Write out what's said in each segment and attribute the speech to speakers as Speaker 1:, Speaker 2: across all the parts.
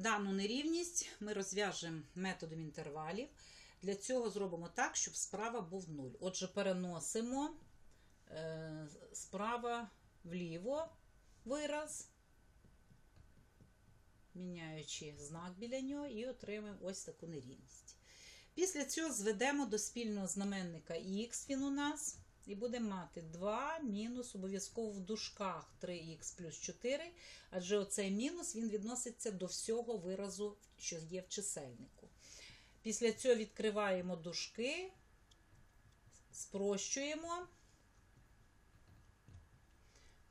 Speaker 1: Дану нерівність ми розв'яжемо методом інтервалів. Для цього зробимо так, щоб справа був 0. Отже, переносимо е, справа вліво вираз, міняючи знак біля нього, і отримаємо ось таку нерівність. Після цього зведемо до спільного знаменника х, він у нас, і будемо мати 2 мінус обов'язково в дужках 3х плюс 4, адже оцей мінус він відноситься до всього виразу, що є в чисельнику. Після цього відкриваємо дужки, спрощуємо.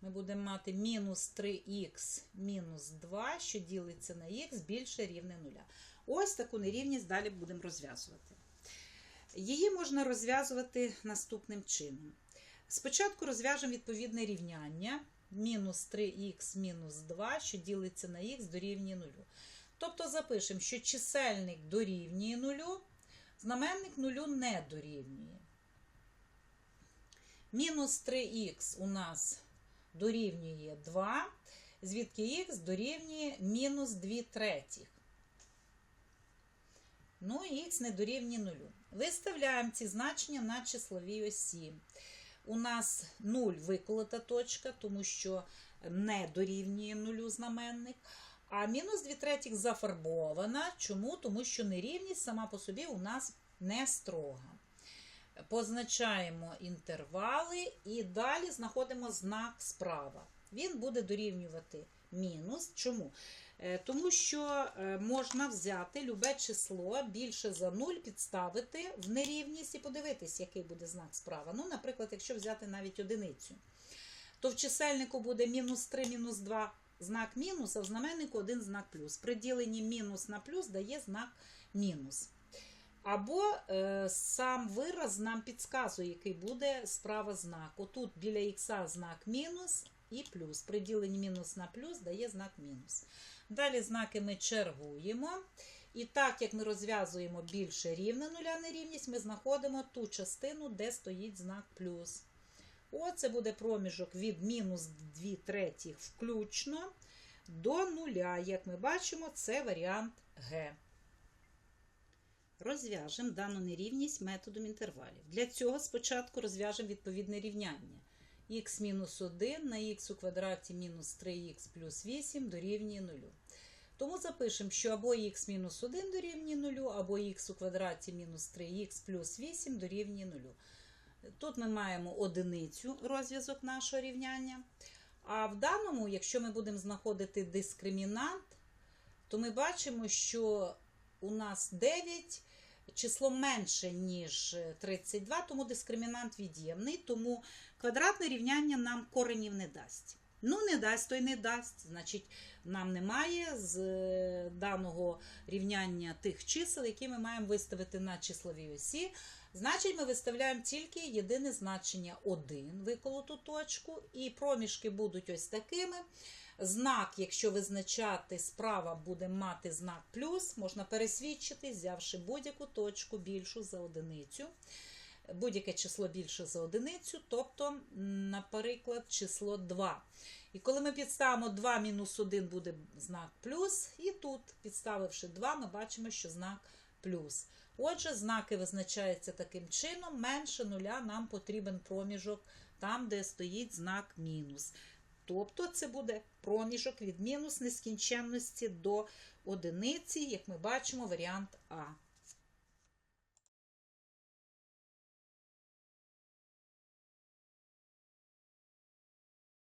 Speaker 1: Ми будемо мати мінус 3х мінус 2, що ділиться на х більше рівне 0. Ось таку нерівність далі будемо розв'язувати. Її можна розв'язувати наступним чином. Спочатку розв'яжемо відповідне рівняння мінус 3х мінус 2, що ділиться на х дорівнює 0. Тобто запишемо, що чисельник дорівнює 0, знаменник 0 не дорівнює. Мінус 3х у нас дорівнює 2, звідки х дорівнює мінус 2 третіх. Ну, і х не дорівнює 0. Виставляємо ці значення на числовій осі. У нас 0 виколота точка, тому що не дорівнює 0 знаменник. А мінус 2 третіх зафарбована. Чому? Тому що нерівність сама по собі у нас не строга. Позначаємо інтервали і далі знаходимо знак справа. Він буде дорівнювати мінус. Чому? Тому що можна взяти любе число більше за 0, підставити в нерівність і подивитись, який буде знак справа. Ну, наприклад, якщо взяти навіть одиницю, то в чисельнику буде мінус 3, мінус 2 знак мінус, а в знаменнику один знак плюс. При діленні мінус на плюс дає знак мінус. Або е, сам вираз нам підказує, який буде справа знак. Отут біля х знак мінус і плюс. При діленні мінус на плюс дає знак мінус. Далі знаки ми чергуємо. І так як ми розв'язуємо більше рівне нуля нерівність, ми знаходимо ту частину, де стоїть знак плюс. Оце буде проміжок від мінус 2 третіх включно до нуля. Як ми бачимо, це варіант Г. Розв'яжемо дану нерівність методом інтервалів. Для цього спочатку розв'яжемо відповідне рівняння. Х мінус 1 на х у квадраті мінус 3х плюс 8 дорівнює 0. Тому запишемо, що або х мінус 1 дорівнює 0, або х у квадраті мінус 3х плюс 8 дорівнює 0. Тут ми маємо одиницю розв'язок нашого рівняння. А в даному, якщо ми будемо знаходити дискримінант, то ми бачимо, що у нас 9 число менше, ніж 32, тому дискримінант від'ємний, тому квадратне рівняння нам коренів не дасть. Ну, не дасть, то й не дасть. Значить, нам немає з даного рівняння тих чисел, які ми маємо виставити на числовій осі. Значить, ми виставляємо тільки єдине значення 1 виколоту точку, і проміжки будуть ось такими. Знак, якщо визначати справа, буде мати знак плюс, можна пересвідчити, взявши будь-яку точку більшу за одиницю. Будь-яке число більше за одиницю, тобто, наприклад, число 2. І коли ми підставимо 2 мінус 1 буде знак плюс, і тут, підставивши 2, ми бачимо, що знак плюс. Отже, знаки визначаються таким чином, менше нуля нам потрібен проміжок там, де стоїть знак мінус. Тобто це буде проміжок від мінус нескінченності до одиниці, як ми бачимо, варіант А.